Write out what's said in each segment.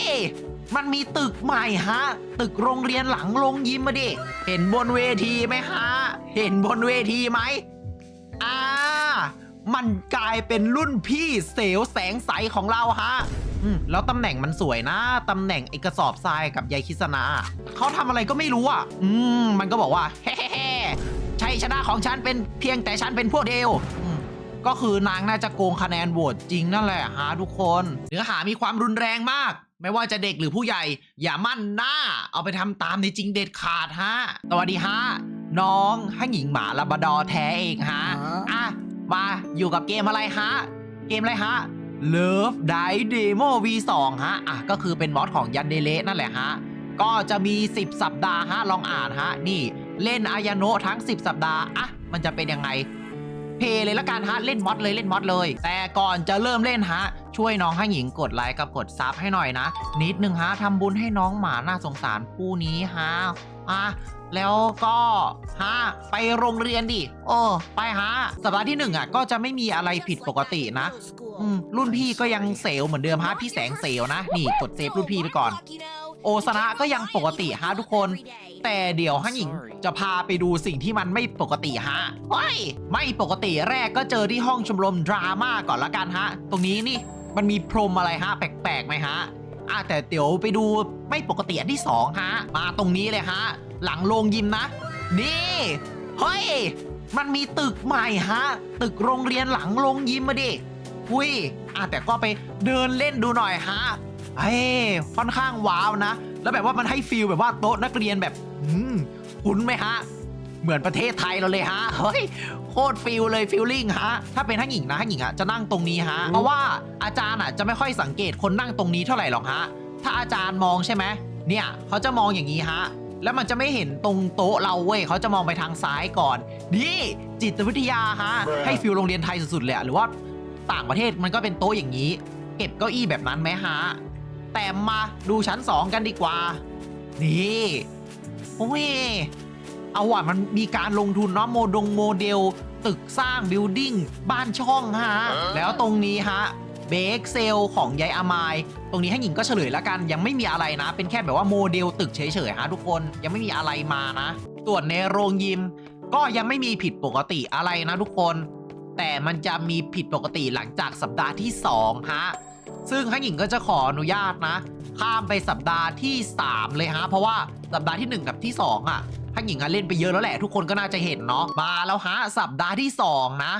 ย มันมีตึกใหม่ฮะ ตึกโรงเรียนหลังโรงยิมมาดิ เห็นบนเวทีไหมฮะ เห็นบนเวทีไหมอ่า มันกลายเป็นรุ่นพี่เสวแสงใสของเราฮะอืมแล้วตำแหน่งมันสวยนะ ตำแหน่งไอกระสอบทรายกับยายคิสนา เขาทำอะไรก็ไม่รู้อะ อืม มันก็บอกว่าเฮ้ๆชัยชนะของฉันเป็นเพียงแต่ฉันเป็นพวกเดียวก็คือนางน่าจะโกงคะแนนโหวตจริงนั่นแหละฮะทุกคน เนื้อหามีความรุนแรงมาก ไม่ว่าจะเด็กหรือผู้ใหญ่ อย่ามั่นหน้า เอาไปทำตามในจริงเด็ดขาดฮะสวัสดีฮะน้องให้หญิงหมาลาบราดอร์แท้เองฮะอะมาอยู่กับเกมอะไรฮะ เกมอะไรฮะ Love Die Demo V2 ฮะ อะ ก็คือเป็นมอดของยันเดเลนั่นแหละฮะ ก็จะมี 10 สัปดาห์ฮะ ลองอ่านฮะ นี่เล่นอายาโนะทั้ง 10 สัปดาห์ อะ มันจะเป็นยังไง เพย์เลยละกันฮะ เล่นมอดเลยเล่นมอดเลย แต่ก่อนจะเริ่มเล่นฮะ ช่วยน้องให้หญิงกดไลค์กับกดซับให้หน่อยนะ นิดนึงฮะทำบุญให้น้องหมาน่าสงสารผู้นี้ฮะอะแล้วก็ฮะไปโรงเรียนดิโอ้ไปฮะสัปดาห์ที่หนึ่งอะก็จะไม่มีอะไรผิดปกตินะอืมรุ่นพี่ก็ยังเซลเหมือนเดิมฮะพี่แสงเซลนะ นี่กดเซฟรุ่นพี่ไปก่อน โอสนะก็ยังปกติฮะทุกคน แต่เดี๋ยวฮั่นหญิงจะพาไปดูสิ่งที่มันไม่ปกติฮะเฮ้ยไม่ปกติแรกก็เจอที่ห้องชมรมดราม่าก่อนละกันฮะ ตรงนี้นี่ มันมีพรมอะไรฮะ แปลกๆไหมฮะอะแต่เดี๋ยวไปดูไม่ปกติอันที่สองฮะ มาตรงนี้เลยฮะ หลังโรงยิมนะ นี่ เฮ้ย มันมีตึกใหม่ฮะ ตึกโรงเรียนหลังโรงยิมมาดิอุ้ยอะแต่ก็ไปเดินเล่นดูหน่อยฮะเฮ้ยค่อนข้างว้าวนะ แล้วแบบว่ามันให้ฟีลแบบว่าโต๊ะนักเรียนแบบ อืมคุ้นไหมฮะ เหมือนประเทศไทยเราเลยฮะ เฮ้ย โคตรฟีลเลยฟีลลิ่งฮะ ถ้าเป็นท่านหญิงนะท่านหญิงอะจะนั่งตรงนี้ฮะ เพราะว่าอาจารย์อะจะไม่ค่อยสังเกตคนนั่งตรงนี้เท่าไหร่หรอกฮะ ถ้าอาจารย์มองใช่ไหม เนี่ยเขาจะมองอย่างนี้ฮะ แล้วมันจะไม่เห็นตรงโต๊ะเราเว้ยเขาจะมองไปทางซ้ายก่อน นี่จิตวิทยาฮะ ให้ฟิลโรงเรียนไทยสุดๆเลยอะหรือว่าต่างประเทศมันก็เป็นโต๊ะอย่างนี้ เก็บเก้าอี้แบบนั้นไหมฮะ แต่มาดูชั้น 2 กันดีกว่า นี่โอ้ย เอาว่ะมันมีการลงทุนเนาะโมดงโมเดล ตึกสร้างบิลดิ้งบ้านช่องฮะ แล้วตรงนี้ฮะเบคเซลของยายอามาย ตรงนี้ให้หญิงก็เฉลยแล้วกันยังไม่มีอะไรนะ เป็นแค่แบบว่าโมเดลตึกเฉยๆฮะทุกคนยังไม่มีอะไรมานะส่วนในโรงยิม ก็ยังไม่มีผิดปกติอะไรนะทุกคน แต่มันจะมีผิดปกติหลังจากสัปดาห์ที่2ฮะ ซึ่งฮันหญิงก็จะขออนุญาตนะ ข้ามไปสัปดาห์ที่ 3 เลยฮะ เพราะว่าสัปดาห์ที่ 1 กับที่ 2 อะฮันหญิงอะเล่นไปเยอะแล้วแหละ ทุกคนก็น่าจะเห็นเนาะมาแล้วฮะสัปดาห์ที่ 2 นะ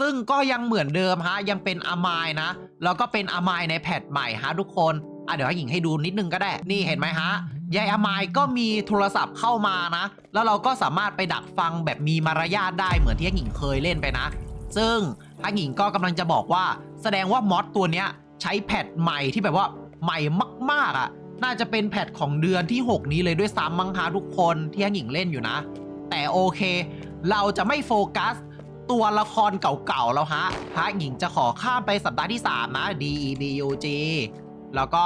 ซึ่งก็ยังเหมือนเดิมฮะยังเป็นอามายนะ แล้วก็เป็นอามายในแพทใหม่ฮะทุกคนอะเดี๋ยวให้หญิงให้ดูนิดนึงก็ได้ นี่เห็นไหมฮะ ยายอามายก็มีโทรศัพท์เข้ามานะ แล้วเราก็สามารถไปดักฟังแบบมีมารยาทได้เหมือนที่ฮันหญิงเคยเล่นไปนะ ซึ่งฮันหญิงก็กำลังจะบอกว่า แสดงว่ามอดตัวเนี้ย ใช้แพทใหม่ที่แบบว่าใหม่มากๆอะ น่าจะเป็นแพทของเดือนที่ 6 นี้เลยด้วยซ้ำมังฮะทุกคนที่ฮันหญิงเล่นอยู่นะ แต่โอเค เราจะไม่โฟกัสตัวละครเก่าๆแล้วฮะฮะหญิงจะขอข้ามไปสัปดาห์ที่ 3 นะ D E B U G แล้วก็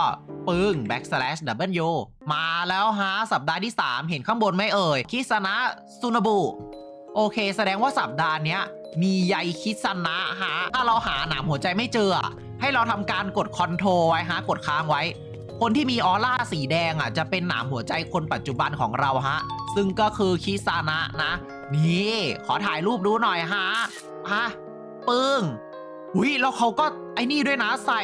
ปึ้ง backslash W มาแล้วฮะ สัปดาห์ที่ 3 เห็นข้างบนไหมเอ่ย คิสนะซุนบุ โอเค แสดงว่าสัปดาห์นี้มีใยคิสนะฮะ ถ้าเราหาหนามหัวใจไม่เจออะ ให้เราทำการกดคอนโทรไว้ฮะกดค้างไว้ คนที่มีออร่าสีแดงอะจะเป็นหนามหัวใจคนปัจจุบันของเราฮะ ซึ่งก็คือคิซานะนะ นี่ ขอถ่ายรูปดูหน่อยฮะฮะปึ้งหุยแล้วเขาก็ไอ้นี่ด้วยนะใส่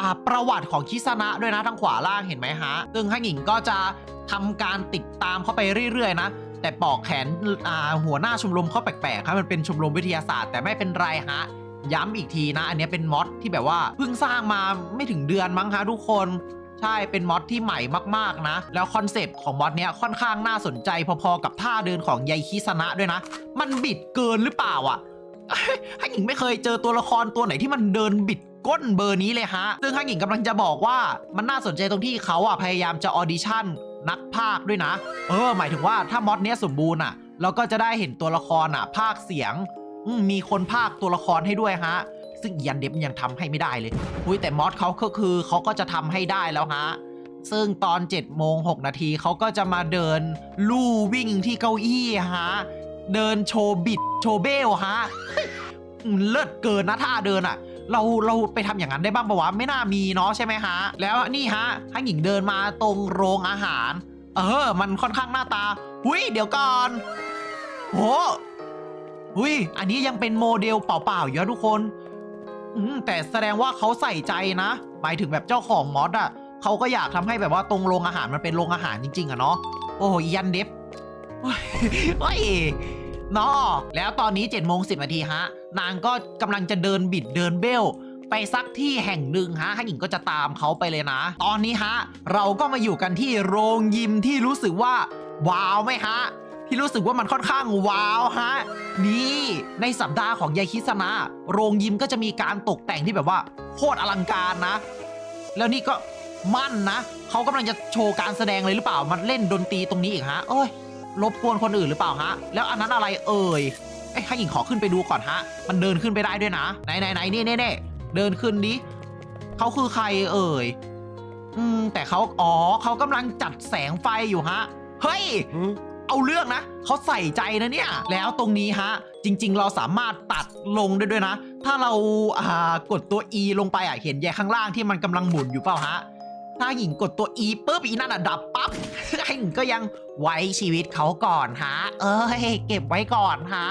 อ่าประวัติของคิซานะด้วยนะทางขวาล่างเห็นไหมฮะ ซึ่งฮังหญิงก็จะทำการติดตามเข้าไปเรื่อยๆ นะ แต่ปอกแขนอ่าหัวหน้าชมรมเขาแปลกๆครับมันเป็นชมรมวิทยาศาสตร์แต่ไม่เป็นไรฮะ ย้ำอีกทีนะ อันนี้เป็นมอดที่แบบว่าเพิ่งสร้างมาไม่ถึงเดือนมั้งฮะทุกคนใช่ เป็นมอดที่ใหม่มากๆนะ แล้วคอนเซปต์ของมอดเนี้ยค่อนข้างน่าสนใจพอๆกับท่าเดินของยายคิสนะด้วยนะ มันบิดเกินหรือเปล่าอะฮันหญิงไม่เคยเจอตัวละครตัวไหนที่มันเดินบิดก้นเบอร์นี้เลยฮะ ซึ่งฮันหญิงกำลังจะบอกว่ามันน่าสนใจตรงที่เขาอะพยายามจะออดิชั่นนักพากย์ด้วยนะ เออ หมายถึงว่าถ้ามอดเนี้ยสมบูรณ์อะ เราก็จะได้เห็นตัวละครอะพากเสียง อืมมีคนพากย์ตัวละครให้ด้วยฮะ ซึ่งยันเด็บยังทำให้ไม่ได้เลยอุ้ยแต่มอสเขาก็คือเขาก็จะทำให้ได้แล้วฮะ ซึ่งตอน7โมง6นาทีเขาก็จะมาเดินลู่วิ่งที่เก้าอี้ฮะ เดินโชว์บิดโชว์เบลฮะเลิศเกินนะท่าเดินอะเราเราไปทำอย่างนั้นได้บ้างปะวะไม่น่ามีเนาะใช่ไหมฮะ แล้วนี่ฮะฮันหญิงเดินมาตรงโรงอาหาร เออ มันค่อนข้างหน้าตา หุยเดี๋ยวก่อนโห หุ้ยอันนี้ยังเป็นโมเดลเปล่าๆอยู่นะทุกคน อืมแต่แสดงว่าเขาใส่ใจนะหมายถึงแบบเจ้าของมอสอะเขาก็อยากทำให้แบบว่าตรงโรงอาหารมันเป็นโรงอาหารจริง ๆอะเนาะโอ้โหยันเด็บโอ้ยนาะแล้วตอนนี้7จ็ดโมงสินาทีฮะ นางก็กำลังจะเดินบิดเดินเบลไปซักที่แห่งหนึ่งฮะให้หญิงก็จะตามเขาไปเลยนะ ตอนนี้ฮะ เราก็มาอยู่กันที่โรงยิมที่รู้สึกว่า ว้าวไหมฮะ ที่รู้สึกว่ามันค่อนข้างว้าวฮะ นี่ในสัปดาห์ของยายคิสนะโรงยิมก็จะมีการตกแต่งที่แบบว่าโคตรอลังการนะ แล้วนี่ก็มั่นนะเขากำลังจะโชว์การแสดงเลยหรือเปล่ามันเล่นดนตรีตรงนี้อีกฮะเอ้ยรบกวนคนอื่นหรือเปล่าฮะ แล้วอันนั้นอะไรเอ่ยเอ้ให้หญิงขอขึ้นไปดูก่อนฮะ มันเดินขึ้นไปได้ด้วยนะไหนไหนไหนนี่เน่เดินขึ้นดิเขาคือใครเอ่ยอืมแต่เขาอ๋อเขากำลังจัดแสงไฟอยู่ฮะ เฮ้ย เอาเรื่องนะเขาใส่ใจนะเนี่ย แล้วตรงนี้ฮะ จริง ๆ เราสามารถตัดลงได้ด้วยนะ ถ้าเราอ่ากดตัว E ลงไปอะเห็นแยข้างล่างที่มันกำลังหมุนอยู่เปล่าฮะ ถ้าหญิงกดตัว E ปุ๊บอีนั่นอะดับปั๊บ หญิงก็ยังไว้ชีวิตเขาก่อนฮะ เอ้ยเก็บไว้ก่อนฮะ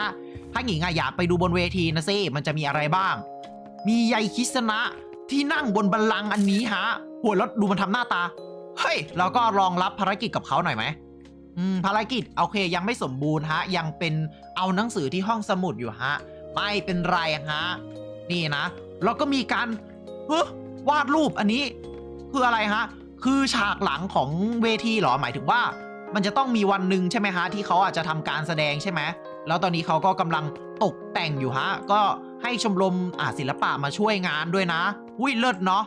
ถ้าหญิงอะอยากไปดูบนเวทีนะสิมันจะมีอะไรบ้าง มียายคิสนะที่นั่งบนบัลลังก์อันนี้ฮะหัวแล้วดูมันทำหน้าตา เฮ้ยเราก็ลองรับภารกิจกับเขาหน่อยไหม อืมภารกิจโอเค ยังไม่สมบูรณ์ฮะ ยังเป็นเอาหนังสือที่ห้องสมุดอยู่ฮะ ไม่เป็นไรฮะ นี่นะ แล้วก็มีการเฮ้วาดรูปอันนี้ คืออะไรฮะ คือฉากหลังของเวทีเหรอหมายถึงว่า มันจะต้องมีวันหนึ่งใช่ไหมฮะ ที่เขาอาจจะทำการแสดงใช่ไหมแล้วตอนนี้เขาก็กำลังตกแต่งอยู่ฮะ ก็ให้ชมรมอ่าศิลปะมาช่วยงานด้วยนะ อุ้ยเลิศเนาะ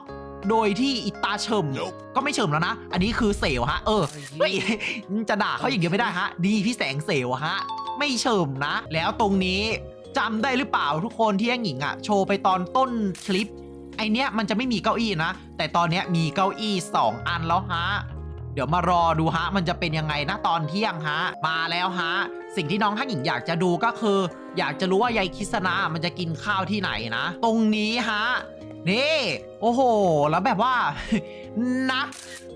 โดยที่อิตาเฉิม Nope ก็ไม่เฉิมแล้วนะ อันนี้คือเสวฮะ เออเฮ้ยจะด่าเขาอย่างเดียวไม่ได้ฮะ ดีพี่แสงเสวอะฮะ ไม่เฉิมนะ แล้วตรงนี้จำได้หรือเปล่าทุกคนที่แองหญิงอะโชว์ไปตอนต้นคลิป ไอเนี้ยมันจะไม่มีเก้าอี้นะ แต่ตอนเนี้ยมีเก้าอี้ 2 อันแล้วฮะ เดี๋ยวมารอดูฮะ มันจะเป็นยังไงนะตอนเที่ยงฮะ มาแล้วฮะ สิ่งที่น้องท่านหญิงอยากจะดูก็คือ อยากจะรู้ว่ายายคิสนามันจะกินข้าวที่ไหนนะ ตรงนี้ฮะ นี่ โอ้โห แล้วแบบว่า นะ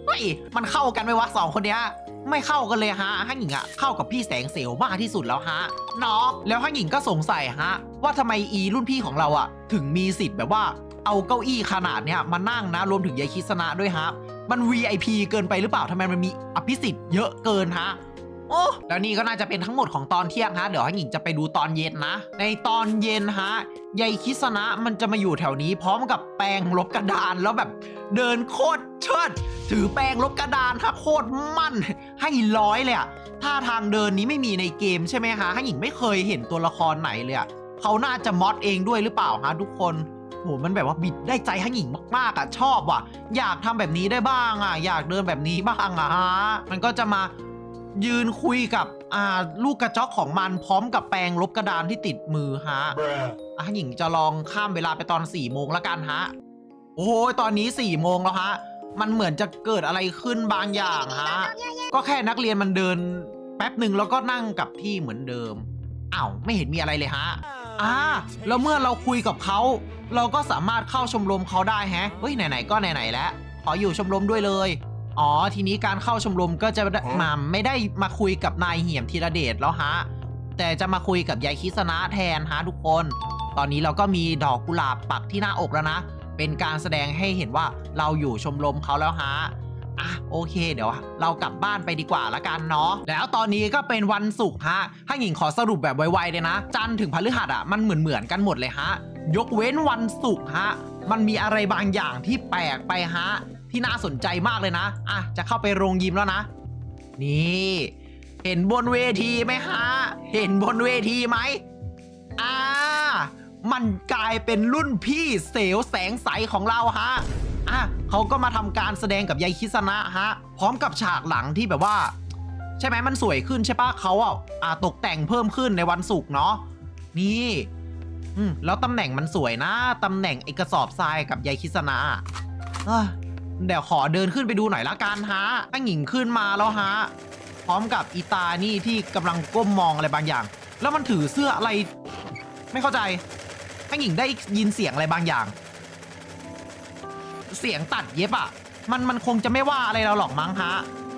เฮ้ยมันเข้ากันไหมวะสองคนเนี้ยไม่เข้ากันเลยฮะฮั่นหญิงอะเข้ากับพี่แสงเสียวมากที่สุดแล้วฮะเนาะแล้วฮั่นหญิงก็สงสัยฮะ ว่าทำไมอีรุ่นพี่ของเราอะถึงมีสิทธิ์แบบว่าเอาเก้าอี้ขนาดเนี้ยมานั่งนะรวมถึงยายคิสนะด้วยฮะ มัน VIP เกินไปหรือเปล่าทำไมมันมีอภิสิทธิ์เยอะเกินฮะ โอ้แล้วนี่ก็น่าจะเป็นทั้งหมดของตอนเที่ยงฮะ เดี๋ยวให้หญิงจะไปดูตอนเย็นนะ ในตอนเย็นฮะยายคิสนะมันจะมาอยู่แถวนี้ พร้อมกับแปรงลบกระดานแล้วแบบเดินโคตรเชิด ถือแปรงลบกระดานฮะโคตรมั่น ให้ร้อยเลยอะท่าทางเดินนี้ไม่มีในเกมใช่ไหมฮะให้หญิงไม่เคยเห็นตัวละครไหนเลยอะเขาน่าจะมอดเองด้วยหรือเปล่าฮะทุกคนโหมันแบบว่าบิดได้ใจให้หญิงมากๆอะชอบว่ะ อยากทำแบบนี้ได้บ้างอะ อยากเดินแบบนี้บ้างอะฮะมันก็จะมา ยืนคุยกับอ่าลูกกระจอกของมันพร้อมกับแปรงลบกระดานที่ติดมือฮะ Bruh. อะหญิงจะลองข้ามเวลาไปตอน4ี่โมงละกันฮะ โอ้ยตอนนี้4ี่โมงแล้วฮะ มันเหมือนจะเกิดอะไรขึ้นบางอย่างฮะ ก็แค่นักเรียนมันเดิน แป๊บหนึ่งแล้วก็นั่งกับที่เหมือนเดิมอ้าวไม่เห็นมีอะไรเลยฮะอ่าแล้วเมื่อเราคุยกับเขา เราก็สามารถเข้าชมรมเขาได้แฮะ เฮ้ยไหนๆก็ไหนๆแล้ว ขออยู่ชมรมด้วยเลย อ๋อ ทีนี้การเข้าชมรมก็จะมาไม่ได้มาคุยกับนายเหี่ยมธีรเดชแล้วฮะ แต่จะมาคุยกับยายคิสนะแทนฮะทุกคน ตอนนี้เราก็มีดอกกุหลาบปักที่หน้าอกแล้วนะ เป็นการแสดงให้เห็นว่าเราอยู่ชมรมเขาแล้วฮะอะโอเค เดี๋ยวเรากลับบ้านไปดีกว่าละกันเนาะแล้วตอนนี้ก็เป็นวันศุกร์ฮะถ้าหญิงขอสรุปแบบไวๆเลยนะ จันทร์ถึงพฤหัสอะมันเหมือนเหมือนๆกันหมดเลยฮะ ยกเว้นวันศุกร์ฮะ มันมีอะไรบางอย่างที่แปลกไปฮะ ที่น่าสนใจมากเลยนะอะจะเข้าไปโรงยิมแล้วนะ นี่ เห็นบนเวทีไหมฮะ เห็นบนเวทีไหมอ่ามันกลายเป็นรุ่นพี่เสวแสงใสของเราฮะอะเขาก็มาทำการแสดงกับยายคิสนะฮะ พร้อมกับฉากหลังที่แบบว่า ใช่ไหมมันสวยขึ้นใช่ปะเขาอะอ่าตกแต่งเพิ่มขึ้นในวันศุกร์เนาะนี่อืมแล้วตำแหน่งมันสวยนะ ตำแหน่งเอกระสอบทรายกับยายคิสนะ เดี๋ยวขอเดินขึ้นไปดูหน่อยละกันฮะตั้งหญิงขึ้นมาแล้วฮะ พร้อมกับอีตานี่ที่กำลังก้มมองอะไรบางอย่าง แล้วมันถือเสื้ออะไร ไม่เข้าใจข้งหญิงได้ยินเสียงอะไรบางอย่าง เสียงตัดเย็บอะมันมันคงจะไม่ว่าอะไรเราหรอกมั้งฮะ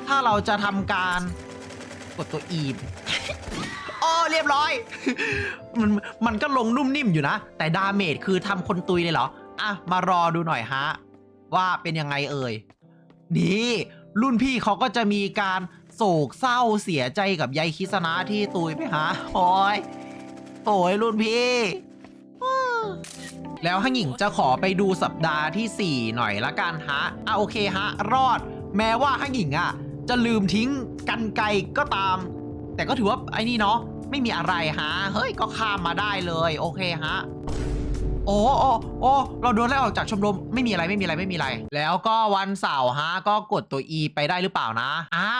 ถ้าเราจะทำการกดตัว E อ๋อเรียบร้อย มันมันก็ลงนุ่มนิ่มอยู่นะ แต่ดาเมจคือทำคนตุยเลยเหรอ อะ มารอดูหน่อยฮะ ว่าเป็นยังไงเอ่ย นี่รุ่นพี่เขาก็จะมีการโศกเศร้าเสียใจกับยายคิสนะที่ตุยไปฮะโอ้ยโอ้ยรุ่นพี่ แล้วฮั่งหญิงจะขอไปดูสัปดาห์ทีสี่ 4 หน่อยละกันฮะอะโอเคฮะ รอด แม้ว่าฮั่งหญิงอะ จะลืมทิ้งกันไกลก็ตาม แต่ก็ถือว่าไอ้นี่เนาะไม่มีอะไรฮะ เฮ้ยก็ข้ามมาได้เลย โอเคฮะ โอ้โอ้โอ้เราโดนไล่ออกจากชมรมไม่มีอะไรไม่มีอะไรไม่มีอะไร แล้วก็วันเสาร์ฮะก็กดตัว E ไปได้หรือเปล่านะอ่า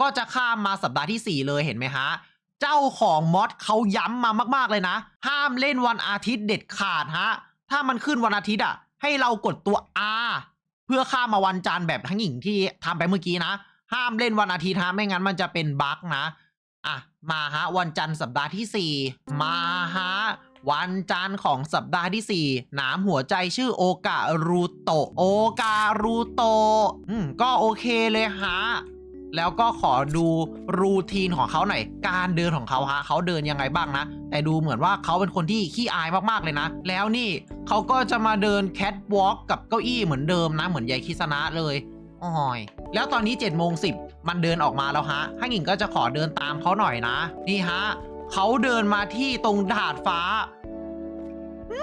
ก็จะข้ามมาสัปดาห์ที่ 4 เลยเห็นไหมฮะเจ้าของมอดเขาย้ำมามากๆเลยนะ ห้ามเล่นวันอาทิตย์เด็ดขาดฮะถ้ามันขึ้นวันอาทิตย์อะ ให้เรากดตัว R เพื่อข้ามมาวันจันทร์แบบทั้งหญิงที่ทำไปเมื่อกี้นะ ห้ามเล่นวันอาทิตย์ฮะไม่งั้นมันจะเป็นบั๊กนะอะมาฮะวันจันทร์สัปดาห์ที่ 4 มาฮะ วันจันทร์ของสัปดาห์ที่ 4 หนามหัวใจชื่อโอการูโตโอการูโตอืมก็โอเคเลยฮะแล้วก็ขอดูรูทีนของเขาหน่อย การเดินของเขาฮะเขาเดินยังไงบ้างนะ แต่ดูเหมือนว่าเขาเป็นคนที่ขี้อายมากๆเลยนะ แล้วนี่เขาก็จะมาเดินแคทวอล์กกับเก้าอี้เหมือนเดิมนะ เหมือนยายคิสนะเลยอ้อยแล้วตอนนี้7จ็ดโมงสิมันเดินออกมาแล้วฮะฮั่งหญิงก็จะขอเดินตามเขาหน่อยนะ นี่ฮะ เขาเดินมาที่ตรงดาดฟ้าหึ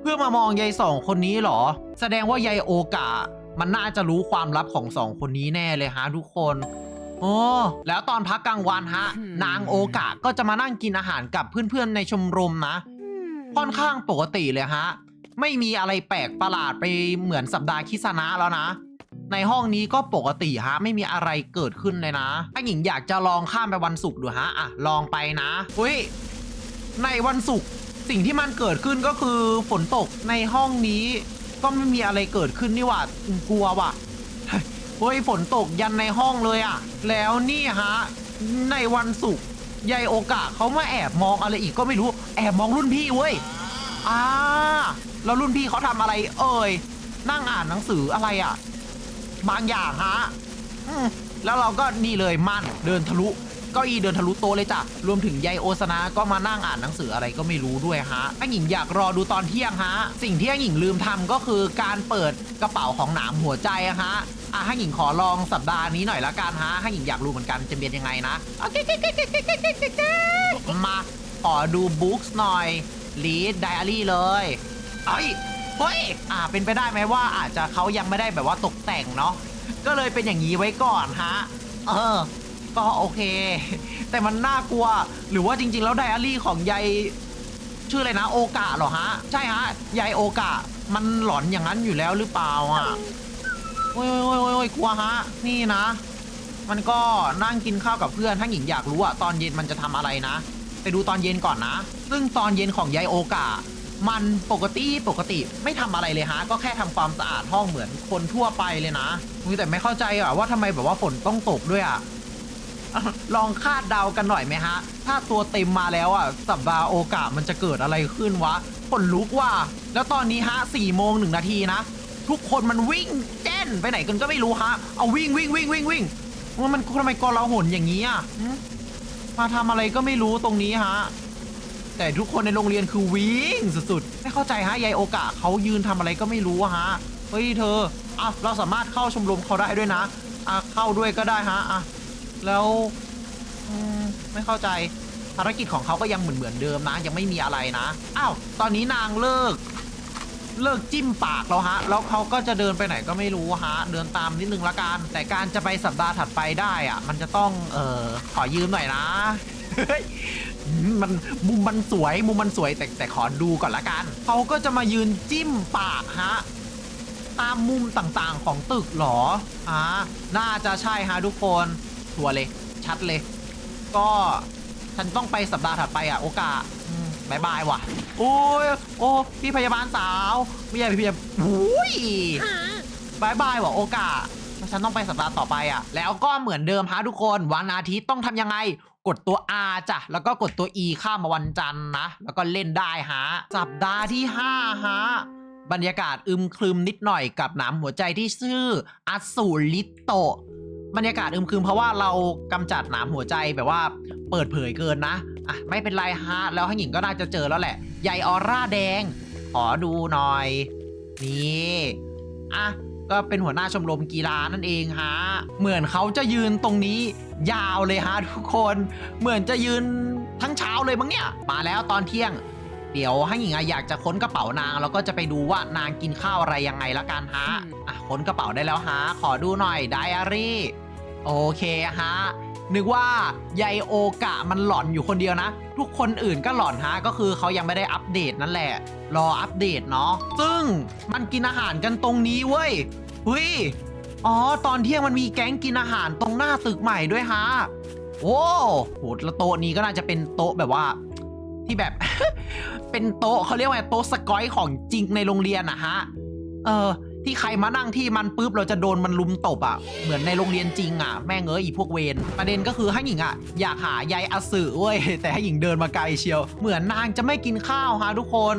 เพื่อมามองยายสองคนนี้เหรอ แสดงว่ายายโอกามันน่าจะรู้ความลับของสองคนนี้แน่เลยฮะทุกคนโอ้แล้วตอนพักกลางวันฮะ นางโอกะก็จะมานั่งกินอาหารกับเพื่อนๆในชมรมนะ ค่อนข้างปกติเลยฮะ ไม่มีอะไรแปลกประหลาดไปเหมือนสัปดาห์คิสนะแล้วนะ ในห้องนี้ก็ปกติฮะไม่มีอะไรเกิดขึ้นเลยนะ ถ้าหญิงอยากจะลองข้ามไปวันศุกร์ดูฮะอะลองไปนะอุ้ยในวันศุกร์สิ่งที่มันเกิดขึ้นก็คือฝนตกในห้องนี้ ก็ไม่มีอะไรเกิดขึ้นนี่หว่ากลัวว่ะเฮ้ยฝนตกยันในห้องเลยอะแล้วนี่ฮะในวันศุกร์ยายโอกะเขามาแอบมองอะไรอีกก็ไม่รู้ แอบมองรุ่นพี่เว้ยอ่าแล้วรุ่นพี่เขาทำอะไร เอ่ยนั่งอ่านหนังสืออะไรอะ บางอย่างฮะอืมแล้วเราก็นี่เลยมั่นเดินทะลุเก้าอี้เดินทะลุโต๊ะเลยจ้ะรวมถึงยายโอสนะก็มานั่งอ่านหนังสืออะไรก็ไม่รู้ด้วยฮะอันหญิงอยากรอดูตอนเที่ยงฮะ สิ่งที่อันหญิงลืมทำก็คือการเปิดกระเป๋าของหนามหัวใจอะฮะอะให้หญิงขอลองสัปดาห์นี้หน่อยละกันฮะให้หญิงอยากรู้เหมือนกันจะเป็นยังไงนะโอเคมาขอดูบุ๊กหน่อยลีดไดอารี่เลย เอ้ย เฮ้ยอ่าเป็นไปได้ไหมว่าอาจจะเขายังไม่ได้แบบว่าตกแต่งเนาะก็เลยเป็นอย่างนี้ไว้ก่อนฮะเออ ก็โอเค แต่มันน่ากลัวหรือว่าจริง ๆ แล้วไดอารี่ของยายชื่ออะไรนะ โอกะเหรอฮะ ใช่ฮะยายโอกะมันหลอนอย่างนั้นอยู่แล้วหรือเปล่าอะโอ้ยโอ้ยโอ้ยโอ้ยกลัวฮะ นี่นะ มันก็นั่งกินข้าวกับเพื่อนถ้าหญิงอยากรู้อะตอนเย็นมันจะทำอะไรนะ ไปดูตอนเย็นก่อนนะ ซึ่งตอนเย็นของยายโอกะ มันปกติปกติไม่ทำอะไรเลยฮะ ก็แค่ทำความสะอาดห้องเหมือนคนทั่วไปเลยนะอุ๊ยแต่ไม่เข้าใจอะว่าทำไมแบบว่าฝนต้องตกด้วยอะ ลองคาดเดากันหน่อยไหมฮะ ถ้าตัวเต็มมาแล้วอะ สัปดาห์โอกาสมันจะเกิดอะไรขึ้นวะขนลุกว่ะ แล้วตอนนี้ฮะสี่โมงหนึ่งนาทีนะ ทุกคนมันวิ่งแจ้นไปไหนกันก็ไม่รู้ฮะ เอาวิ่งวิ่งวิ่งวิ่งวิ่งว่ามันทำไมกลาหนอย่างนี้อะหึมาทำอะไรก็ไม่รู้ตรงนี้ฮะ แต่ทุกคนในโรงเรียนคือวิ่งสุดๆ ไม่เข้าใจฮะยายโอกะเขายืนทำอะไรก็ไม่รู้ฮะ เฮ้ยเธออะเราสามารถเข้าชมรมเขาได้ด้วยนะอะเข้าด้วยก็ได้ฮะอะแล้วมไม่เข้าใจภารกิจของเขาก็ยังเหมือนเหมือนเดิมนะ ยังไม่มีอะไรนะ อ้าว ตอนนี้นางเลิก เลิกจิ้มปากแล้วฮะ แล้วเขาก็จะเดินไปไหนก็ไม่รู้ฮะ เดินตามนิดนึงละกัน แต่การจะไปสัปดาห์ถัดไปได้อะมันจะต้อง เออขอยืมหน่อยนะ มันมุมมันสวยมุมมันสวยแต่แต่ขอดูก่อนละกันเขาก็จะมายืนจิ้มปากฮะตามมุมต่างๆของตึกหรออ่าน่าจะใช่ฮะทุกคนชัวร์เลย ชัดเลย ก็ฉันต้องไปสัปดาห์ถัดไปอะ โอกาสบายบายว่ะ โอ้ยโอ้พี่พยาบาลสาวไม่ใช่พี่พยาบาลอุ้ยบายบายว่ะโอกาสฉันต้องไปสัปดาห์ต่อไปอะ แล้วก็เหมือนเดิมฮะทุกคนวันอาทิตย์ต้องทำยังไง กดตัว R จ้ะ แล้วก็กดตัว E ข้ามมาวันจันทร์นะ แล้วก็เล่นได้ฮะ สัปดาห์ที่ 5 ฮะ บรรยากาศอึมครึมนิดหน่อยกับหนามหัวใจที่ชื่ออสูริโตะ บรรยากาศอึมครึมเพราะว่าเรากำจัดหนามหัวใจแบบว่าเปิดเผยเกินนะ อะ ไม่เป็นไรฮะ แล้วห้หญิงก็น่าจะเจอแล้วแหละ ใยออร่าแดง ขอดูหน่อย นี่ อะ ก็เป็นหัวหน้าชมรมกีฬานั่นเองฮะ เหมือนเขาจะยืนตรงนี้ยาวเลยฮะทุกคน เหมือนจะยืนทั้งเช้าเลยมั้งเนี่ย มาแล้วตอนเที่ยง เดี๋ยวให้หญิงอะอยากจะค้นกระเป๋านาง แล้วก็จะไปดูว่านางกินข้าวอะไรยังไงละกันฮะอะค้นกระเป๋าได้แล้วฮะ ขอดูหน่อยไดอารี่ โอเคฮะ นึกว่ายายโอกะมันหลอนอยู่คนเดียวนะ ทุกคนอื่นก็หลอนฮะก็คือเขายังไม่ได้อัปเดตนั่นแหละ รออัปเดตเนาะซึ่งมันกินอาหารกันตรงนี้เว้ยเฮ้ยอ๋อ ตอนเที่ยงมันมีแก๊งกินอาหารตรงหน้าตึกใหม่ด้วยฮะโอ้โหแล้วโต๊ะนี้ก็น่าจะเป็นโต๊ะแบบว่า ที่แบบ เป็นโต๊ะเขาเรียกว่าโต๊ะสกอยของจริงในโรงเรียนอะฮะ เออ ที่ใครมานั่งที่มันปุ๊บเราจะโดนมันลุมตบอะเหมือนในโรงเรียนจริงอะแม่งเอ้ยอีพวกเวนประเด็นก็คือให้หญิงอะอยากหายายอสึเว้ยแต่ให้หญิงเดินมาไกลเชียว เหมือนนางจะไม่กินข้าวฮะทุกคน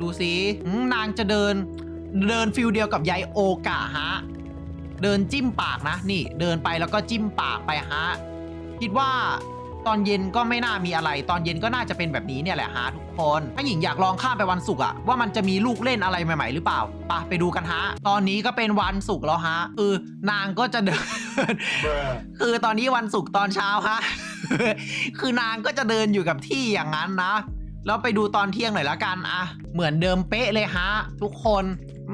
ดูสินางจะเดิน เดินฟิลเดียวกับยายโอกะฮะเดินจิ้มปากนะ นี่ เดินไปแล้วก็จิ้มปากไปฮะคิดว่า ตอนเย็นก็ไม่น่ามีอะไร ตอนเย็นก็น่าจะเป็นแบบนี้เนี่ยแหละฮะทุกคน ถ้าหญิงอยากลองข้ามไปวันศุกร์อะว่ามันจะมีลูกเล่นอะไรใหม่ ๆ หรือเปล่าไปไปดูกันฮะ ตอนนี้ก็เป็นวันศุกร์แล้วฮะ คือนางก็จะเดิน คือตอนนี้วันศุกร์ตอนเช้าฮะ คือนางก็จะเดินอยู่กับที่อย่างนั้นนะ แล้วไปดูตอนเที่ยงหน่อยละกันอะเหมือนเดิมเป๊ะเลยฮะ ทุกคน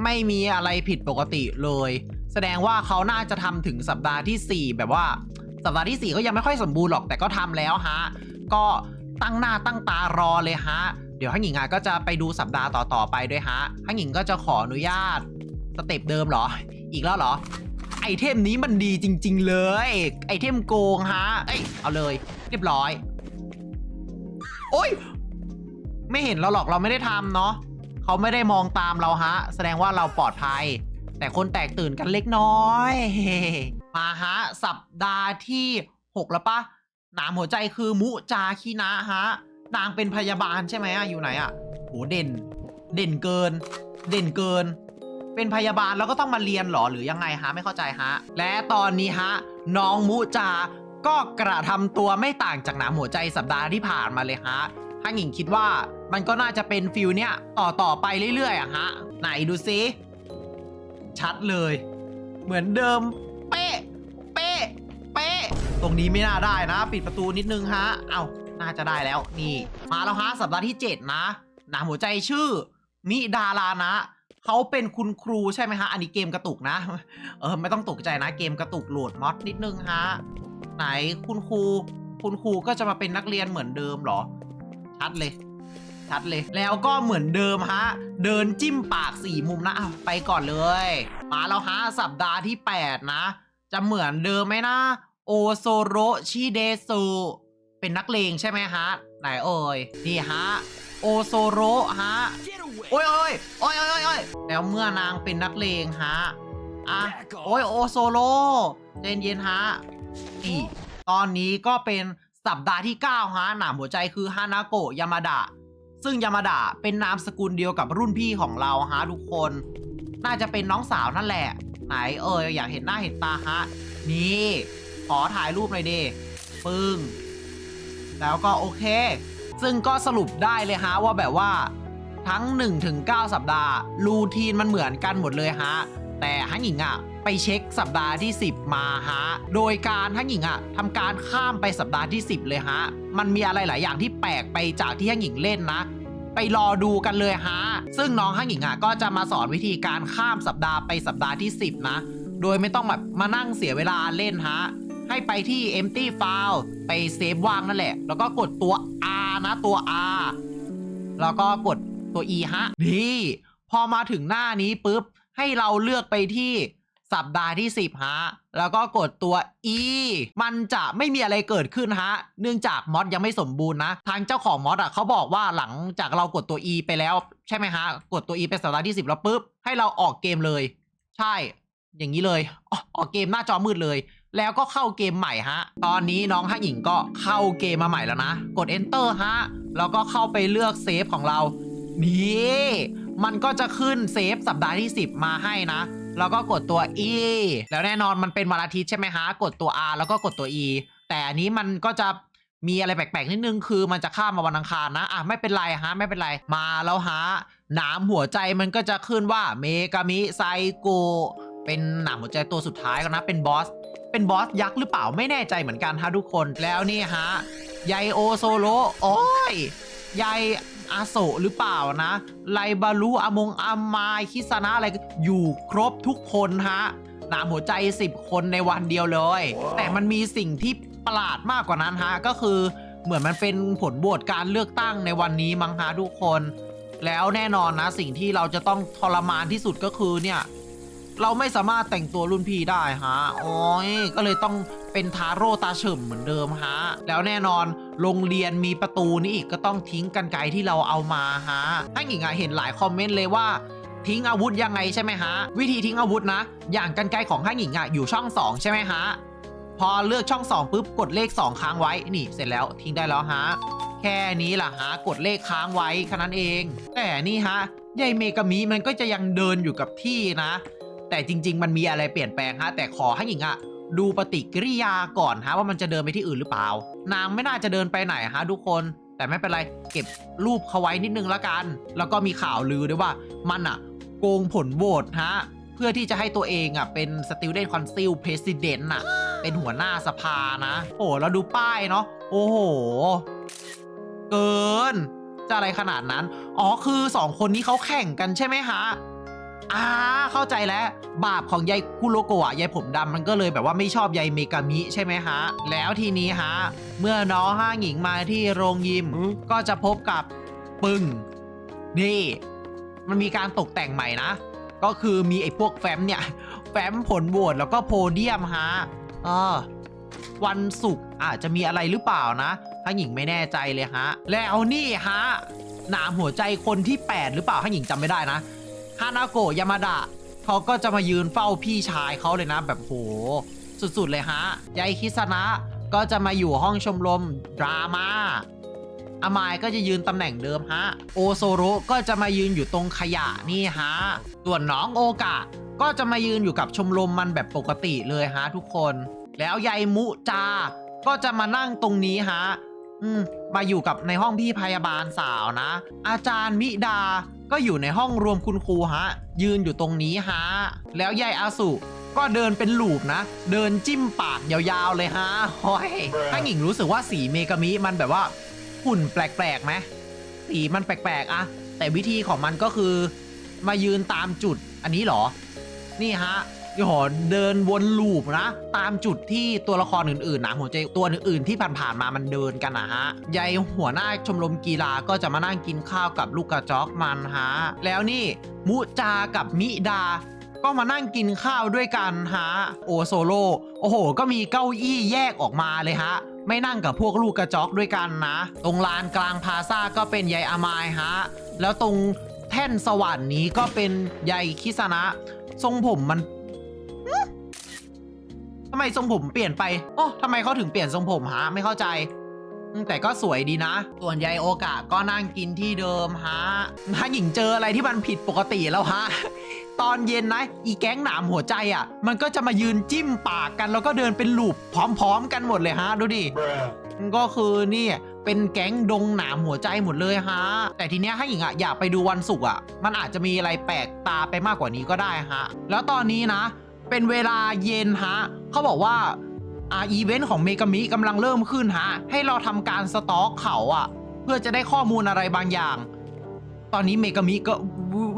ไม่มีอะไรผิดปกติเลย แสดงว่าเขาน่าจะทำถึงสัปดาห์ทีสี่4 แบบว่า สัปดาห์ที่4ก็ยังไม่ค่อยสมบูรณ์หรอกแต่ก็ทำแล้วฮะ ก็ตั้งหน้าตั้งตารอเลยฮะ เดี๋ยวฮังหญิงอะก็จะไปดูสัปดาห์ต่อๆไปด้วยฮะฮังหญิงก็จะขออนุญาตสเต็ปเดิมเหรอ อีกแล้วเหรอ ไอเทมนี้มันดีจริง ๆ เลย ไอเทมโกงฮะ เอ้ย เอาเลย เรียบร้อย โอ้ย ไม่เห็นเราหรอกเราไม่ได้ทำเนาะเขาไม่ได้มองตามเราฮะ แสดงว่าเราปลอดภัย แต่คนแตกตื่นกันเล็กน้อย มาฮะ สัปดาห์ที่ 6 แล้วปะหนามหัวใจคือมุจาคินะฮะ นางเป็นพยาบาลใช่ไหมอะอยู่ไหนอะโหเด่น เด่นเกิน เด่นเกิน เป็นพยาบาลแล้วก็ต้องมาเรียนหรอหรือยังไงฮะไม่เข้าใจฮะ และตอนนี้ฮะ น้องมุจาก็กระทำตัวไม่ต่างจากหนามหัวใจสัปดาห์ที่ผ่านมาเลยฮะถ้าหญิงคิดว่ามันก็น่าจะเป็นฟิลเนี้ยต่อต่อไปเรื่อยๆอะฮะ ไหนดูซิชัดเลย เหมือนเดิม ตรงนี้ไม่น่าได้นะ ปิดประตูนิดนึงฮะ เอาน่าจะได้แล้วนี่ มาแล้วฮะสัปดาห์ที่ 7 นะหนาหัวใจชื่อ มิดารานะเขาเป็นคุณครูใช่ไหมฮะ อันนี้เกมกระตุกนะ เออไม่ต้องตกใจนะเกมกระตุกโหลดมอดนิดนึงฮะ ไหนคุณครู คุณครูก็จะมาเป็นนักเรียนเหมือนเดิมหรอ ชัดเลย ชัดเลย แล้วก็เหมือนเดิมฮะ เดินจิ้มปากสี่มุมนะไปก่อนเลย มาแล้วฮะสัปดาห์ที่ 8 นะ จะเหมือนเดิมไหมนะ โอโซโรชิเดซุเป็นนักเลงใช่ไหมฮะ ไหนเอ่ยนี่ฮะ โอโซโรฮะ โอ้ยโอ้ยโอ้ยโอ้ยโอ้ยแล้วเมื่อนางเป็นนักเลงฮะ อะ โอ้ยโอโซโรเย็นเย็นฮะ นี่ ตอนนี้ก็เป็นสัปดาห์ที่ 9 ฮะ หนามหัวใจคือฮานาโกะยามาดะ ซึ่งยามาดะเป็นนามสกุลเดียวกับรุ่นพี่ของเราฮะทุกคน น่าจะเป็นน้องสาวนั่นแหละ ไหนเอ่ยอยากเห็นหน้าเห็นตาฮะ นี่ ขอถ่ายรูปหน่อยดิปึ้ง แล้วก็โอเค ซึ่งก็สรุปได้เลยฮะว่าแบบว่า ทั้ง 1-9 สัปดาห์ รูทีนมันเหมือนกันหมดเลยฮะ แต่ฮันหญิงอะไปเช็คสัปดาห์ที่ 10 มาฮะ โดยการฮันหญิงอะทำการข้ามไปสัปดาห์ที่ 10 เลยฮะ มันมีอะไรหลายอย่างที่แปลกไปจากที่ฮันหญิงเล่นนะไปรอดูกันเลยฮะ ซึ่งน้องฮันหญิงอะก็จะมาสอนวิธีการข้ามสัปดาห์ไปสัปดาห์ที่ 10 นะ โดยไม่ต้องแบบมานั่งเสียเวลาเล่นฮะ ให้ไปที่ empty file ไปเซฟว่างนั่นแหละ แล้วก็กดตัว R นะตัว R แล้วก็กดตัว E ฮะนี่พอมาถึงหน้านี้ปุ๊บ ให้เราเลือกไปที่สัปดาห์ที่ 10 ฮะ แล้วก็กดตัว E มันจะไม่มีอะไรเกิดขึ้นฮะ เนื่องจากมอดยังไม่สมบูรณ์นะ ทางเจ้าของมอดอะเขาบอกว่าหลังจากเรากดตัว E ไปแล้ว ใช่ไหมฮะ กดตัว E เป็นสัปดาห์ที่ 10 แล้วปุ๊บ ให้เราออกเกมเลย ใช่ อย่างนี้เลย อออ๋อเกมหน้าจอมืดเลย แล้วก็เข้าเกมใหม่ฮะ ตอนนี้น้องฮักหญิงก็เข้าเกมมาใหม่แล้วนะ กด enter ฮะ แล้วก็เข้าไปเลือกเซฟของเรา นี่ มันก็จะขึ้นเซฟสัปดาห์ที่ 10 มาให้นะ แล้วก็กดตัว E แล้วแน่นอนมันเป็นวันอาทิตย์ใช่ไหมฮะ กดตัว R แล้วก็กดตัว E แต่อันนี้มันก็จะมีอะไรแปลกๆนิดนึงคือมันจะข้ามมาวันอังคารนะ อะไม่เป็นไรฮะไม่เป็นไร มาแล้วฮะหนามหัวใจมันก็จะขึ้นว่าเมกามิไซโก เป็นหนามหัวใจตัวสุดท้ายแล้วนะ เป็นบอส เป็นบอสยักษ์หรือเปล่าไม่แน่ใจเหมือนกันฮะทุกคน แล้วนี่ฮะไยโอโซโลโอ้ยไยอาโซหรือเปล่านะ ไลบารุอมงอามาย คิสนะอะไรอยู่ครบทุกคนฮะ หนามหัวใจ 10 คนในวันเดียวเลยแต่มันมีสิ่งที่ประหลาดมากกว่านั้นฮะ ก็คือเหมือนมันเป็นผลโหวตการเลือกตั้งในวันนี้มั้งฮะทุกคน แล้วแน่นอนนะสิ่งที่เราจะต้องทรมานที่สุดก็คือเนี่ย เราไม่สามารถแต่งตัวรุ่นพี่ได้ฮะโอ้ยก็เลยต้องเป็นทาโร่ตาเฉิมเหมือนเดิมฮะ แล้วแน่นอนโรงเรียนมีประตูนี่อีกก็ต้องทิ้งกันไกรที่เราเอามาฮะถ้าหญิงอะเห็นหลายคอมเมนต์เลยว่าทิ้งอาวุธยังไงใช่ไหมฮะ วิธีทิ้งอาวุธนะ อย่างกันไกรของห้างหญิงอะอยู่ช่อง 2 ใช่ไหมฮะ พอเลือกช่อง 2ปุ๊บกดเลข 2 ค้างไว้นี่เสร็จแล้วทิ้งได้แล้วฮะแค่นี้ล่ะฮะกดเลขค้างไว้แค่นั้นเอง แต่นี่ฮะยายเมกามิมันก็จะยังเดินอยู่กับที่นะ แต่จริง ๆ มันมีอะไรเปลี่ยนแปลงฮะแต่ขอให้หญิงอะดูปฏิกิริยาก่อนฮะว่ามันจะเดินไปที่อื่นหรือเปล่า นางไม่น่าจะเดินไปไหนฮะทุกคน แต่ไม่เป็นไรเก็บรูปเขาไว้นิดนึงละกัน แล้วก็มีข่าวลือด้วยว่ามันอะโกงผลโหวตฮะเพื่อที่จะให้ตัวเองอะเป็น Student Council President น่ะเป็นหัวหน้าสภานะ โอ้แล้วดูป้ายเนาะโอ้โห เกิน จะอะไรขนาดนั้น อ๋อคือสองคนนี้เขาแข่งกันใช่ไหมฮะ อ่าเข้าใจแล้ว บาปของยายคุโรโกะยายผมดำมันก็เลยแบบว่าไม่ชอบยายเมกามิใช่ไหมฮะ แล้วทีนี้ฮะ เมื่อน้องห้างหญิงมาที่โรงยิม ก็จะพบกับปึ้งนี่ มันมีการตกแต่งใหม่นะ ก็คือมีไอ้พวกแฟ้มเนี่ย แฟ้มผลโหวตแล้วก็โพเดียมฮะเออวันศุกร์อาจจะมีอะไรหรือเปล่านะถ้าหญิงไม่แน่ใจเลยฮะ แล้วนี่ฮะหนามหัวใจคนที่ 8 หรือเปล่าถ้าหญิงจำไม่ได้นะ ฮานาโกะยามาดะเขาก็จะมายืนเฝ้าพี่ชายเขาเลยนะแบบโห สุดๆเลยฮะยายคิสนะก็จะมาอยู่ห้องชมรมดราม่าอามายก็จะยืนตำแหน่งเดิมฮะ โอโซโรก็จะมายืนอยู่ตรงขยะนี่ฮะ ส่วนน้องโอกะ ก็จะมายืนอยู่กับชมรมมันแบบปกติเลยฮะทุกคน แล้วยายมุจา ก็จะมานั่งตรงนี้ฮะ อืม มาอยู่กับในห้องพี่พยาบาลสาวนะ อาจารย์มิดา ก็อยู่ในห้องรวมคุณครูฮะ ยืนอยู่ตรงนี้ฮะ แล้วยายอาสุก็เดินเป็นลูปนะ เดินจิ้มปากยาวๆเลยฮะโอ้ยถ้าหญิงรู้สึกว่าสีเมกามิมันแบบว่าหุ่นแปลกๆไหมสีมันแปลกๆอะแต่วิธีของมันก็คือ มายืนตามจุดอันนี้เหรอ นี่ฮะ โอ้โหเดินวนลูปนะ ตามจุดที่ตัวละครอื่นๆนะหัวใจตัวอื่นๆที่ผ่านๆมามันเดินกันนะฮะยายหัวหน้าชมรมกีฬาก็จะมานั่งกินข้าวกับลูกกระจอกมันฮะแล้วนี่มุจากับมิดาก็มานั่งกินข้าวด้วยกันฮะโอโซโลโอ้โห ก็มีเก้าอี้แยกออกมาเลยฮะ ไม่นั่งกับพวกลูกกระจอกด้วยกันนะ ตรงลานกลางพาซาก็เป็นยายอามายฮะ แล้วตรงแท่นสวรรค์นี้ก็เป็นยายคิสนะ ทรงผมมันำไมทรงผมเปลี่ยนไปโอ้ทำไมเขาถึงเปลี่ยนทรงผมฮะไม่เข้าใจอืมแต่ก็สวยดีนะ ส่วนยายโอกะก็นั่งกินที่เดิมฮะ ถ้าหญิงเจออะไรที่มันผิดปกติแล้วฮะ ตอนเย็นนะ อีแก๊งหนามหัวใจอะ มันก็จะมายืนจิ้มปากกันแล้วก็เดินเป็นลูปพร้อมๆ กันหมดเลยฮะ ดูดิ ก็คือนี่เป็นแก๊งดงหนามหัวใจหมดเลยฮะ แต่ทีเนี้ยให้หญิงอะอยากไปดูวันศุกร์อะ มันอาจจะมีอะไรแปลกตาไปมากกว่านี้ก็ได้ฮะ แล้วตอนนี้นะ เป็นเวลาเย็นฮะเขาบอกว่าอ่าอีเวนต์ของเมกามิกำลังเริ่มขึ้นฮะ ให้เราทำการสต็อกเขาอะเพื่อจะได้ข้อมูลอะไรบางอย่าง ตอนนี้เมกามิก็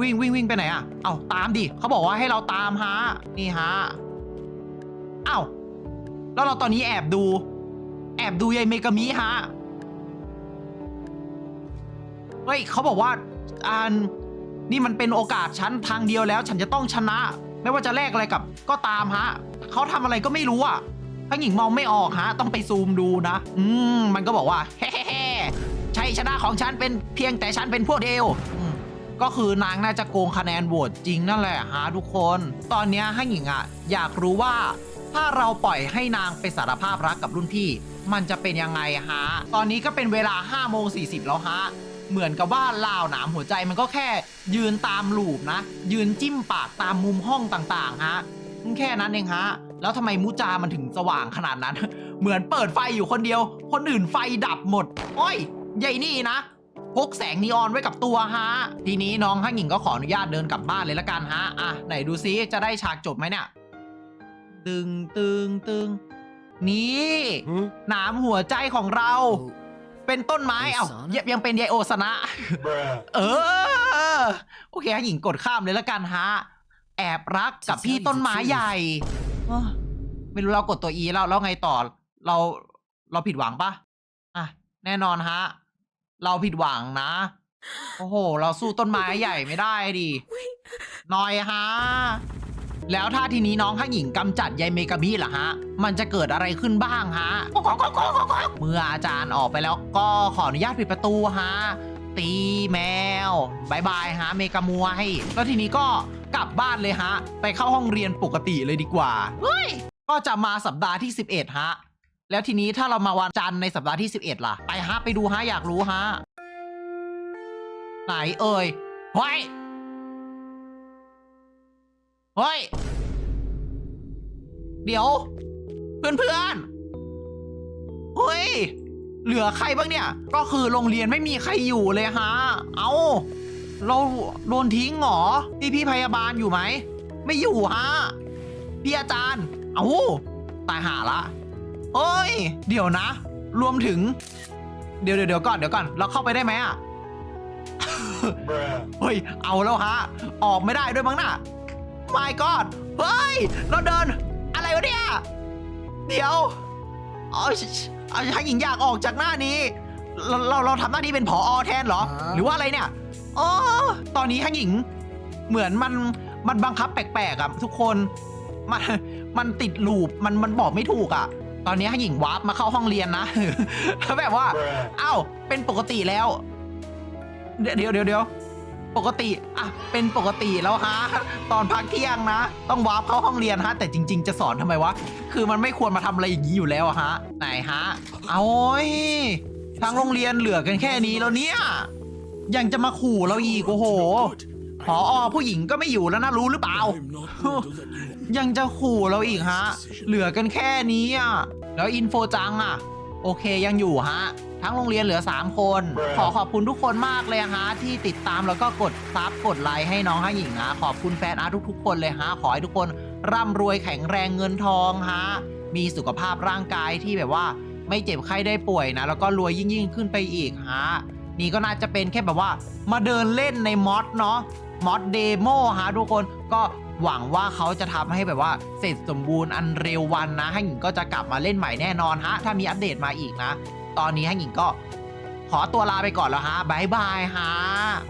วิ่งวิ่งวิ่งไปไหนอะเอาตามดิเขาบอกว่าให้เราตามฮะ นี่ฮะเอ้าแล้วเราตอนนี้แอบดู แอบดูยายเมกามิฮะ เฮ้ยเขาบอกว่าอันนี่มันเป็นโอกาสฉันทางเดียวแล้ว ฉันจะต้องชนะ ไม่ว่าจะแลกอะไรกับก็ตามฮะเขาทำอะไรก็ไม่รู้อะถ้าหญิงมองไม่ออกฮะ ต้องไปซูมดูนะ อืมมันก็บอกว่าเฮ้ๆชัยชนะของฉันเป็นเพียงแต่ฉันเป็นพวกเดียวก็คือนางน่าจะโกงคะแนนโหวตจริงนั่นแหละฮะทุกคน ตอนนี้ให้หญิงอะอยากรู้ว่า ถ้าเราปล่อยให้นางไปสารภาพรักกับรุ่นพี่ มันจะเป็นยังไงฮะ ตอนนี้ก็เป็นเวลา5โมง40 แล้วฮะ เหมือนกับว่าลาวหนามหัวใจมันก็แค่ยืนตามลูปนะ ยืนจิ้มปากตามมุมห้องต่างๆฮะแค่นั้นเองฮะ แล้วทำไมมูจามันถึงสว่างขนาดนั้น เหมือนเปิดไฟอยู่คนเดียว คนอื่นไฟดับหมด โอ้ยใหญ่นี่นะพกแสงนีออนไว้กับตัวฮะ ทีนี้น้องฮั่งหญิงก็ขออนุญาตเดินกลับบ้านเลยละกันฮะ อะ ไหนดูซิจะได้ฉากจบไหมเนี่ย ตึงตึงตึงนี่หนามหัวใจของเรา เป็นต้นไม้เอ้ายังยังเป็นไดโอสนะ Bruh. เออ โอเคฮั่งหญิงกดข้ามเลยละกันฮะ แอบรักกับพี่ต้นไม้ใหญ่เอ้อไม่รู้เรากดตัว E แล้วแล้วไงต่อ เราเราผิดหวังปะอะ แน่นอนฮะ เราผิดหวังนะ โอ้โห เราสู้ต้นไม้ใหญ่ไม่ได้ดิหน่อยฮะ แล้วถ้าทีนี้น้องข้างหญิงกำจัดยายเมกาบิล่ะฮะ มันจะเกิดอะไรขึ้นบ้างฮะ เมื่ออาจารย์ออกไปแล้วก็ขออนุญาตปิดประตูฮะ ตีแมวบายบายฮะเมกามัวให้แล้วทีนี้ก็กลับบ้านเลยฮะ ไปเข้าห้องเรียนปกติเลยดีกว่าเฮ้ยก็จะมาสัปดาห์ที่ 11 ฮะ แล้วทีนี้ถ้าเรามาวันจันทร์ในสัปดาห์ที่ 11 ล่ะ ไปฮะไปดูฮะอยากรู้ฮะ ไหนเอ่ยเฮ้ย เฮ้ย เดี๋ยว เพื่อนเพื่อนๆเฮ้ย เหลือใครบ้างเนี่ย ก็คือโรงเรียนไม่มีใครอยู่เลยฮะ เอา เราโดนทิ้งเหรอพี่พี่พยาบาลอยู่ไหม ไม่อยู่ฮะ พี่อาจารย์ เอาตายหาละเฮ้ย เดี๋ยวนะ รวมถึง เดี๋ยวเดี๋ยวเดี๋ยวก่อนเดี๋ยวก่อน เราเข้าไปได้ไหมอะ Bruh. เฮ้ย เอาแล้วฮะ ออกไม่ได้ด้วยมั้งน่ะ my god เฮ้ย เราเดิน อะไรวะเนี่ย เดี๋ยว เอาเอาชายหญิงอยากออกจากหน้านี้ เราเราเราทำหน้าที่เป็นผออแทนเหรอฮะหรือว่าอะไรเนี่ยอ๋อตอนนี้ฮังหญิง เหมือนมันมันบังคับแปลกๆอะทุกคน มันมันติดลูปมันมันบอกไม่ถูกอะตอนนี้ฮังหญิงวาร์ปมาเข้าห้องเรียนนะแล้วแบบว่า Bruh. อ้าวเป็นปกติแล้ว เดี๋ยวเดี๋ยวเดี๋ยวเดี๋ยว ปกติอะเป็นปกติแล้วฮะตอนพักเที่ยงนะ ต้องวาร์ปเข้าห้องเรียนฮะ แต่จริง ๆ จะสอนทำไมวะ คือมันไม่ควรมาทำอะไรอย่างนี้อยู่แล้วฮะ ไหนฮะเอาโอ้ยทางโรงเรียนเหลือกันแค่นี้แล้วเนี่ย ยังจะมาขู่เราอีกโอ้โหพออผู้หญิงก็ไม่อยู่แล้วนะรู้หรือเปล่า ยังจะขู่เราอีกฮะ เหลือกันแค่นี้อะแล้วอินโฟจังอะ โอเคยังอยู่ฮะ ทั้งโรงเรียนเหลือ 3 คน ขอขอบคุณทุกคนมากเลยฮะที่ติดตามแล้วก็กดซับกดไลค์ให้น้องฮั่งหญิงฮะขอบคุณแฟนอาร์ตทุกๆ คนเลยฮะขอให้ทุกคนร่ำรวยแข็งแรงเงินทองฮะมีสุขภาพร่างกายที่แบบว่าไม่เจ็บไข้ได้ป่วยนะ แล้วก็รวยยิ่งยิ่งๆขึ้นไปอีกฮะนี่ก็น่าจะเป็นแค่แบบว่า มาเดินเล่นในมอดเนาะมอดเดโมฮะทุกคนก็หวังว่าเขาจะทำให้แบบว่าเสร็จสมบูรณ์อันเร็ววันนะให้หญิงก็จะกลับมาเล่นใหม่แน่นอนฮะ ถ้ามีอัปเดตมาอีกนะ ตอนนี้ให้หญิงก็ขอตัวลาไปก่อนแล้วฮะบายบายฮะ